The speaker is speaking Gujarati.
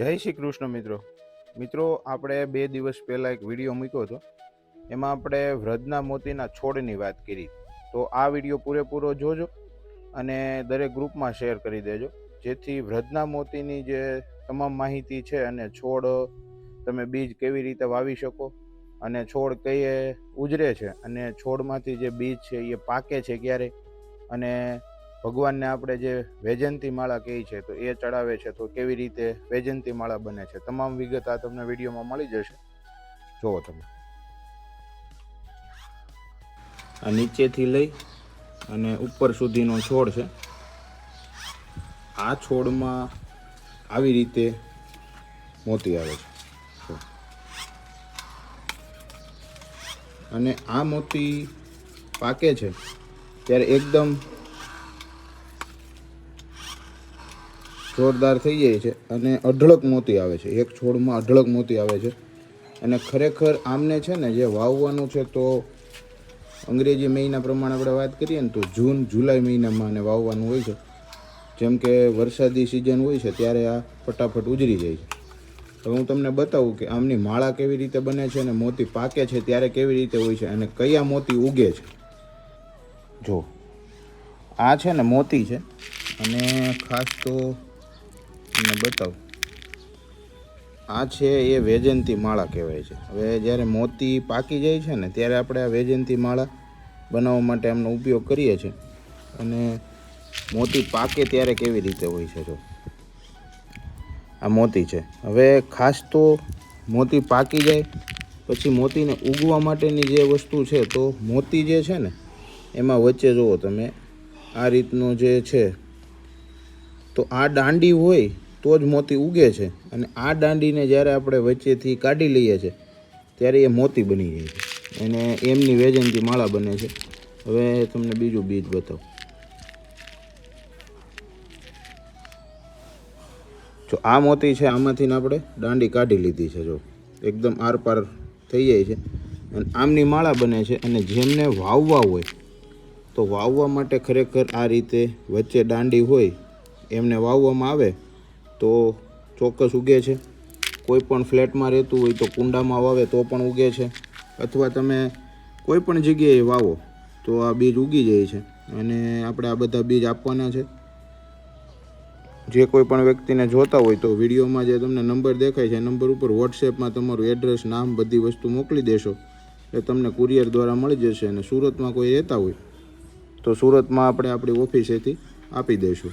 જય શ્રી કૃષ્ણ મિત્રો. મિત્રો, આપણે બે દિવસ પહેલાં એક વીડિયો મૂક્યો હતો. એમાં આપણે વ્રજના મોતીના છોડની વાત કરી. તો આ વીડિયો પૂરેપૂરો જોજો અને દરેક ગ્રુપમાં શેર કરી દેજો. જેથી વ્રજના મોતીની જે તમામ માહિતી છે અને છોડ તમે બીજ કેવી રીતે વાવી શકો અને છોડ કઈ ઉજરે છે અને છોડમાંથી જે બીજ છે એ પાકે છે ક્યારે અને ભગવાનને આપણે જે વૈજયંતી માળા કહી છે, તો એ ચડાવે છે, તો કેવી રીતે વૈજયંતી માળા બને છે? તમામ વિગત આ તમને વિડીયોમાં મળી જશે. જુઓ તમે. આ નીચેથી લઈ અને ઉપર સુધીનો છોડ છે. આ છોડમાં આવી રીતે મોતી આવે છે. અને આ મોતી પાકે છે, ત્યારે એકદમ જોરદાર થઈ જાય છે અને અઢળક મોતી આવે છે. એક છોડમાં અઢળક મોતી આવે છે. અને ખરેખર આમને છે ને જે વાવવાનું છે તો અંગ્રેજી મહિના પ્રમાણે આપણે વાત કરીએ ને તો જૂન, જુલાઈ મહિનામાં આને વાવવાનું હોય છે. જેમ કે વરસાદી સિઝન હોય છે ત્યારે આ ફટાફટ ઉજરી જાય છે. હવે હું તમને બતાવું કે આમની માળા કેવી રીતે બને છે અને મોતી પાકે છે ત્યારે કેવી રીતે હોય છે અને કયા મોતી ઉગે છે. જો, આ છે ને મોતી છે અને ખાસ તો તમને બતાવું. આ છે એ વેજંતી માળા કહેવાય છે. હવે જ્યારે મોતી પાકી જાય છે ને, ત્યારે આપણે આ વેજંતી માળા બનાવવા માટે એમનો ઉપયોગ કરીએ છીએ. અને મોતી પાકે ત્યારે કેવી રીતે હોય છે જો? આ મોતી છે. હવે ખાસ તો મોતી પાકી જાય, પછી મોતીને ઉગવા માટેની જે વસ્તુ છે, તો મોતી જે છે ને, એમાં વચ્ચે જુઓ તમે, આ રીતનો જે છે, તો આ દાંડી હોય તો જ મોતી ઉગે છે. અને આ દાંડીને જ્યારે આપણે વચ્ચેથી કાઢી લઈએ છીએ ત્યારે એ મોતી બની જાય છે. અને એમની વેજનથી માળા બને છે. હવે તમને બીજું બીજ બતાવું. જો આ મોતી છે, આમાંથી આપણે દાંડી કાઢી લીધી છે, જો. એકદમ આરપાર થઈ જાય છે. અને આમની માળા બને છે, અને જેમને વાવવા હોય, તો વાવવા માટે ખરેખર આ રીતે વચ્ચે દાંડી હોય, એમને વાવવામાં આવે તો ચોક્કસ ઉગે છે. કોઈ પણ ફ્લેટમાં રહેતું હોય તો કુંડામાં વાવે તો પણ ઉગે છે. અથવા તમે કોઈ પણ જગ્યાએ વાવો તો આ બીજ ઉગી જાય છે. અને આપણે આ બધા બીજ આપવાના છે. જે કોઈ પણ વ્યક્તિને જોતા હોય તો વિડીયોમાં જે તમને નંબર દેખાય છે નંબર ઉપર વોટ્સએપમાં તમારું એડ્રેસ, નામ, બધી વસ્તુ મોકલી દેશો. એટલે તમને કુરિયર દ્વારા મળી જશે અને સુરતમાં કોઈ રહેતા હોય તો સુરતમાં આપણે આપણી ઓફિસેથી આપી દઈશું